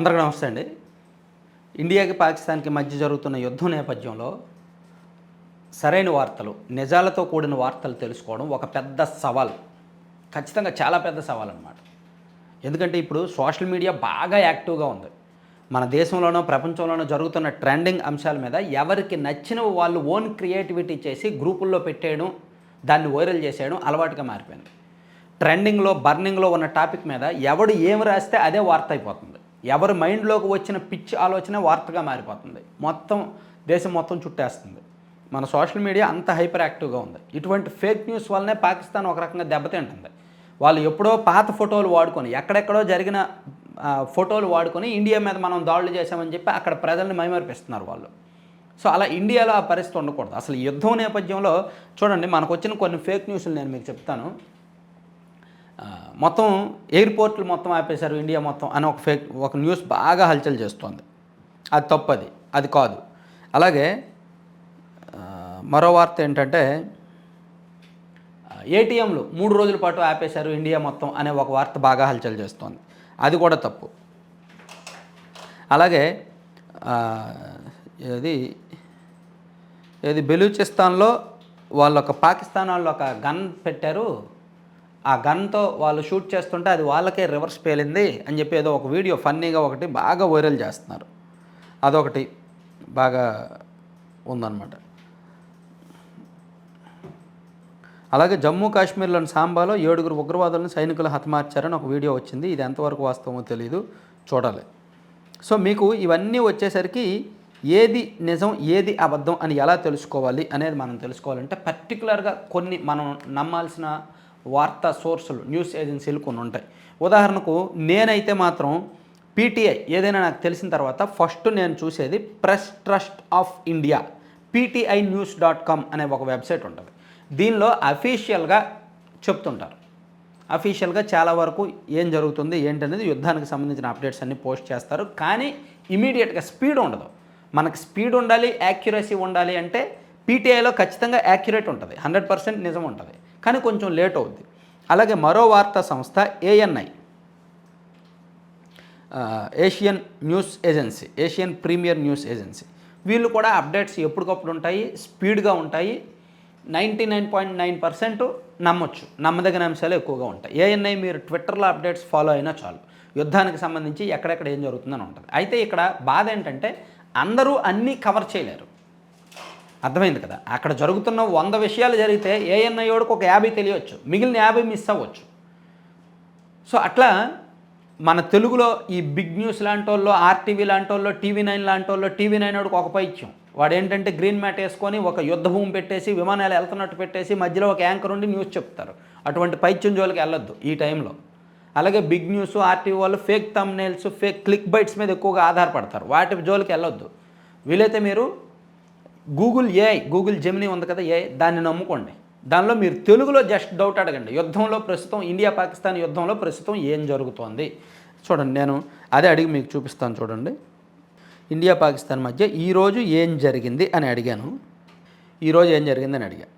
అందరికీ నమస్తే అండి. ఇండియాకి పాకిస్తాన్కి మధ్య జరుగుతున్న యుద్ధం నేపథ్యంలో సరైన వార్తలు నిజాలతో కూడిన వార్తలు తెలుసుకోవడం ఒక పెద్ద సవాల్. ఖచ్చితంగా చాలా పెద్ద సవాల్ అనమాట ఎందుకంటే ఇప్పుడు సోషల్ మీడియా బాగా యాక్టివ్గా ఉంది. మన దేశంలోనో ప్రపంచంలోనో జరుగుతున్న ట్రెండింగ్ అంశాల మీద ఎవరికి నచ్చిన వాళ్ళు ఓన్ క్రియేటివిటీ చేసి గ్రూపుల్లో పెట్టేయడం దాన్ని వైరల్ చేసేయడం అలవాటుగా మారిపోయింది. ట్రెండింగ్లో బర్నింగ్లో ఉన్న టాపిక్ మీద ఎవడు ఏమి రాస్తే అదే వార్త అయిపోతుంది. ఎవరి మైండ్లోకి వచ్చిన పిచ్చి ఆలోచన వార్తగా మారిపోతుంది. మొత్తం దేశం మొత్తం చుట్టేస్తుంది. మన సోషల్ మీడియా అంత హైపర్ యాక్టివ్గా ఉంది. ఇటువంటి ఫేక్ న్యూస్ వల్లనే పాకిస్తాన్ ఒక రకంగా దెబ్బతింటుంది వాళ్ళు ఎప్పుడో పాత ఫోటోలు వాడుకొని ఎక్కడెక్కడో జరిగిన ఫోటోలు వాడుకొని ఇండియా మీద మనం దాడులు చేశామని చెప్పి అక్కడ ప్రజల్ని మైమర్పిస్తున్నారు వాళ్ళు. సో అలా ఇండియాలో ఆ పరిస్థితి ఉండకూడదు. అసలు యుద్ధం నేపథ్యంలో చూడండి మనకు వచ్చిన కొన్ని ఫేక్ న్యూస్లు నేను మీకు చెప్తాను. మొత్తం ఎయిర్పోర్ట్లు మొత్తం ఆపేశారు ఇండియా మొత్తం అని ఒక ఫేక్ ఒక న్యూస్ బాగా హల్చల్ చేస్తోంది. అది తప్పది అది కాదు. అలాగే మరో వార్త ఏంటంటే ఏటీఎంలు మూడు రోజుల పాటు ఆపేశారు ఇండియా మొత్తం అనే ఒక వార్త బాగా హల్చల్ చేస్తోంది. అది కూడా తప్పు. అలాగే ఇది ఏది ఏది బెలూచిస్తాన్లో వాళ్ళొక పాకిస్తాన్ వాళ్ళు ఒక గన్ పెట్టారు. ఆ గన్తో వాళ్ళు షూట్ చేస్తుంటే అది వాళ్ళకే రివర్స్ పేలింది అని చెప్పి ఏదో ఒక వీడియో ఫన్నీగా ఒకటి బాగా వైరల్ చేస్తున్నారు. అదొకటి బాగా ఉందన్నమాట. అలాగే జమ్మూ కాశ్మీర్లోని సాంబాలో ఏడుగురు ఉగ్రవాదులను సైనికులు హతమార్చారని ఒక వీడియో వచ్చింది. ఇది ఎంతవరకు వాస్తవమో తెలియదు చూడాలి. సో మీకు ఇవన్నీ వచ్చేసరికి ఏది నిజం ఏది అబద్ధం అని ఎలా తెలుసుకోవాలి అనేది మనం తెలుసుకోవాలంటే పర్టికులర్గా కొన్ని మనం నమ్మాల్సిన వార్తా సోర్సులు న్యూస్ ఏజెన్సీలు కొన్ని ఉంటాయి. ఉదాహరణకు నేనైతే మాత్రం పీటీఐ ఏదైనా నాకు తెలిసిన తర్వాత ఫస్ట్ నేను చూసేది press trust of India PTI news dot com అనే ఒక వెబ్సైట్ ఉంటుంది. దీనిలో అఫీషియల్గా చెప్తుంటారు. అఫీషియల్గా చాలా వరకు ఏం జరుగుతుంది ఏంటనేది యుద్ధానికి సంబంధించిన అప్డేట్స్ అన్ని పోస్ట్ చేస్తారు. కానీ ఇమీడియట్గా స్పీడ్ ఉండదు. మనకు స్పీడ్ ఉండాలి యాక్యురసీ ఉండాలి అంటే పీటీఐలో ఖచ్చితంగా యాక్యురేట్ ఉంటుంది. హండ్రెడ్ పర్సెంట్ నిజం ఉంటుంది. కానీ కొంచెం లేట్ అవుద్ది. అలాగే మరో వార్తా సంస్థ ANI Asian news agency Asian premier news agency. వీళ్ళు కూడా అప్డేట్స్ ఎప్పటికప్పుడు ఉంటాయి స్పీడ్గా ఉంటాయి. Ninety nine point nine percent నమ్మొచ్చు. నమ్మదగిన అంశాలు ఎక్కువగా ఉంటాయి. ఏఎన్ఐ మీరు ట్విట్టర్లో అప్డేట్స్ ఫాలో అయినా చాలు. యుద్ధానికి సంబంధించి ఎక్కడెక్కడ ఏం జరుగుతుందని ఉంటుంది. అయితే ఇక్కడ బాధ ఏంటంటే అందరూ అన్నీ కవర్ చేయలేరు. అర్థమైంది కదా? అక్కడ జరుగుతున్న వంద విషయాలు జరిగితే ఏఎన్ఐ వాడికి ఒక యాభై తెలియవచ్చు. మిగిలిన యాభై మిస్ అవ్వచ్చు. సో అట్లా మన తెలుగులో ఈ బిగ్ న్యూస్ లాంటి వాళ్ళు ఆర్టీవీ లాంటి వాళ్ళు టీవీ నైన్ లాంటి వాళ్ళు టీవీ నైన్ వాడికి ఒక పైత్యం. వాడు ఏంటంటే గ్రీన్ మ్యాట్ వేసుకొని ఒక యుద్ధ భూమి పెట్టేసి విమానాలు వెళ్తున్నట్టు పెట్టేసి మధ్యలో ఒక యాంకర్ ఉండి న్యూస్ చెప్తారు. అటువంటి పైత్యం జోలికి వెళ్ళొద్దు ఈ టైంలో. అలాగే బిగ్ న్యూస్ ఆర్టీవీ వాళ్ళు fake thumbnails fake click baits మీద ఎక్కువగా ఆధారపడతారు. వాటి జోలికి వెళ్ళొద్దు. వీలైతే మీరు గూగుల్ ఏఐ గూగుల్ జెమినీ ఉంది కదా ఏఐ దాన్ని నమ్ముకోండి. దానిలో మీరు తెలుగులో జస్ట్ డౌట్ అడగండి. యుద్ధంలో ప్రస్తుతం ఇండియా పాకిస్తాన్ యుద్ధంలో ప్రస్తుతం ఏం జరుగుతోంది? చూడండి నేను అదే అడిగి మీకు చూపిస్తాను చూడండి. ఇండియా పాకిస్తాన్ మధ్య ఈరోజు ఏం జరిగింది అని అడిగాను. ఈరోజు ఏం జరిగింది అని అడిగాను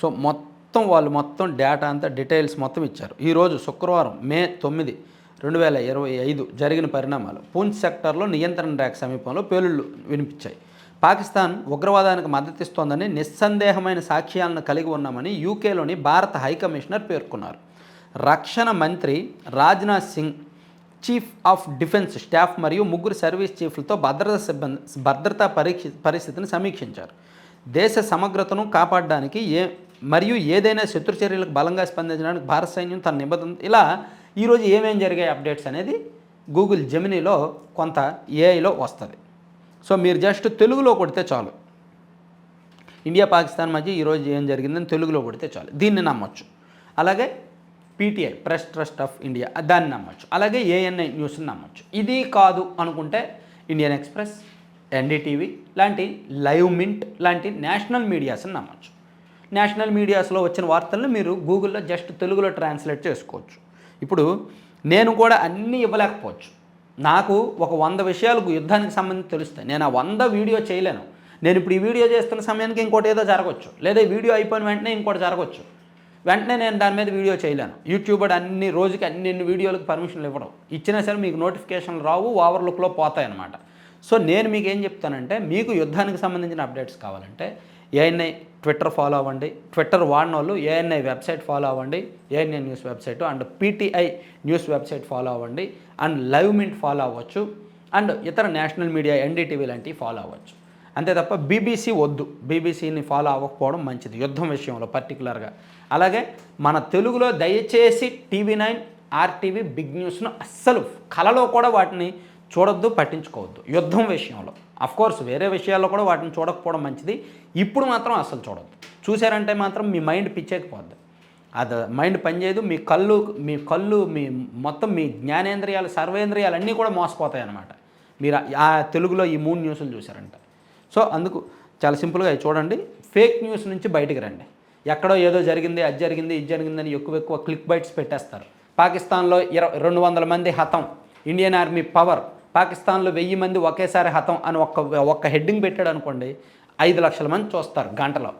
సో మొత్తం వాళ్ళు మొత్తం డేటా అంతా డీటెయిల్స్ మొత్తం ఇచ్చారు. ఈరోజు శుక్రవారం మే తొమ్మిది రెండు వేల ఇరవై ఐదు జరిగిన పరిణామాలు. పూంచ్ సెక్టార్లో నియంత్రణ రేఖ సమీపంలో పేలుళ్ళు వినిపించాయి. పాకిస్తాన్ ఉగ్రవాదానికి మద్దతిస్తోందని నిస్సందేహమైన సాక్ష్యాలను కలిగి ఉన్నామని యూకేలోని భారత హైకమిషనర్ పేర్కొన్నారు. రక్షణ మంత్రి Rajnath Singh chief of defence staff మరియు ముగ్గురు సర్వీస్ చీఫ్లతో భద్రతా సిబ్బంది భద్రతా పరీక్ష పరిస్థితిని సమీక్షించారు. దేశ సమగ్రతను కాపాడడానికి ఏ మరియు ఏదైనా శత్రు చర్యలకు బలంగా స్పందించడానికి భారత సైన్యం తన నిబంధన ఇలా ఈరోజు ఏమేం జరిగాయి అప్డేట్స్ అనేది గూగుల్ జెమినీలో కొంత ఏఐలో వస్తుంది. సో మీరు జస్ట్ తెలుగులో కొడితే చాలు. ఇండియా పాకిస్తాన్ మధ్య ఈరోజు ఏం జరిగిందని తెలుగులో కొడితే చాలు. దీన్ని నమ్మొచ్చు. అలాగే PTI press trust of India దాన్ని నమ్మొచ్చు. అలాగే ఏఎన్ఐ న్యూస్ని నమ్మొచ్చు. ఇది కాదు అనుకుంటే ఇండియన్ ఎక్స్ప్రెస్ ఎన్డీటీవీ లాంటి లైవ్ మింట్ లాంటి నేషనల్ మీడియాస్ని నమ్మొచ్చు. నేషనల్ మీడియాస్లో వచ్చిన వార్తలను మీరు గూగుల్లో జస్ట్ తెలుగులో ట్రాన్స్లేట్ చేసుకోవచ్చు. ఇప్పుడు నేను కూడా అన్నీ ఇవ్వలేకపోవచ్చు. నాకు ఒక వంద విషయాలకు యుద్ధానికి సంబంధించి తెలుస్తాయి. నేను ఆ వంద వీడియో చేయలేను. నేను ఇప్పుడు ఈ వీడియో చేస్తున్న సమయానికి ఇంకోటి ఏదో జరగవచ్చు లేదా ఈ వీడియో అయిపోయిన వెంటనే ఇంకోటి జరగవచ్చు వెంటనే నేను దాని మీద వీడియో చేయలేను. యూట్యూబర్ అన్ని రోజుకి అన్ని వీడియోలకు పర్మిషన్లు ఇవ్వడం. ఇచ్చినా సరే మీకు నోటిఫికేషన్లు రావు ఓవర్లుక్లో పోతాయి అన్నమాట సో నేను మీకు ఏం చెప్తానంటే మీకు యుద్ధానికి సంబంధించిన అప్డేట్స్ కావాలంటే ఏఎన్ఐ ట్విట్టర్ ఫాలో అవ్వండి. ట్విట్టర్ వాడిన వాళ్ళు ఏఎన్ఐ వెబ్సైట్ ఫాలో అవ్వండి. ANI news website and PTI news website follow అవ్వండి. అండ్ లైవ్ మింట్ ఫాలో అవ్వచ్చు. అండ్ ఇతర నేషనల్ మీడియా ఎన్డీటీవీ లాంటివి ఫాలో అవ్వచ్చు. అంతే తప్ప బీబీసీ వద్దు. బీబీసీని ఫాలో అవ్వకపోవడం మంచిది యుద్ధం విషయంలో పర్టికులర్గా అలాగే మన తెలుగులో దయచేసి టీవీ నైన్ ఆర్టీవీ బిగ్ న్యూస్ను అస్సలు కలలో కూడా వాటిని చూడొద్దు పట్టించుకోవద్దు యుద్ధం విషయంలో. కోర్స్ వేరే విషయాల్లో కూడా వాటిని చూడకపోవడం మంచిది. ఇప్పుడు మాత్రం అస్సలు చూడొద్దు. చూశారంటే మాత్రం మీ మైండ్ పిచ్చేకపోద్ది అది మైండ్ పనిచేయదు మీ కళ్ళు మీ కళ్ళు మీ మొత్తం మీ జ్ఞానేంద్రియాలు సర్వేంద్రియాలు అన్నీ కూడా మోసపోతాయి అన్నమాట. మీరు ఆ తెలుగులో ఈ మూడు న్యూస్లు చూసారంట సో అందుకు చాలా సింపుల్గా చూడండి. ఫేక్ న్యూస్ నుంచి బయటకు రండి. ఎక్కడో ఏదో జరిగింది అది జరిగింది ఇది జరిగిందని ఎక్కువ ఎక్కువ క్లిక్ బైట్స్ పెట్టేస్తారు. పాకిస్తాన్లో ఇరవై రెండు వందల మంది హతం. ఇండియన్ ఆర్మీ పవర్ పాకిస్తాన్లో వెయ్యి మంది ఒకేసారి హతం అని ఒక్క ఒక్క హెడ్డింగ్ పెట్టాడు అనుకోండి ఐదు లక్షల మంది చూస్తారు గంటలో.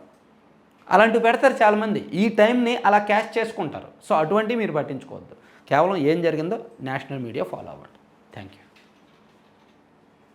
అలాంటివి పెడతారు చాలామంది. ఈ టైంని అలా క్యాష్ చేసుకుంటారు. సో అటువంటివి మీరు పట్టించుకోవద్దు. కేవలం ఏం జరిగిందో నేషనల్ మీడియా ఫాలో అవ్వండి. Thank you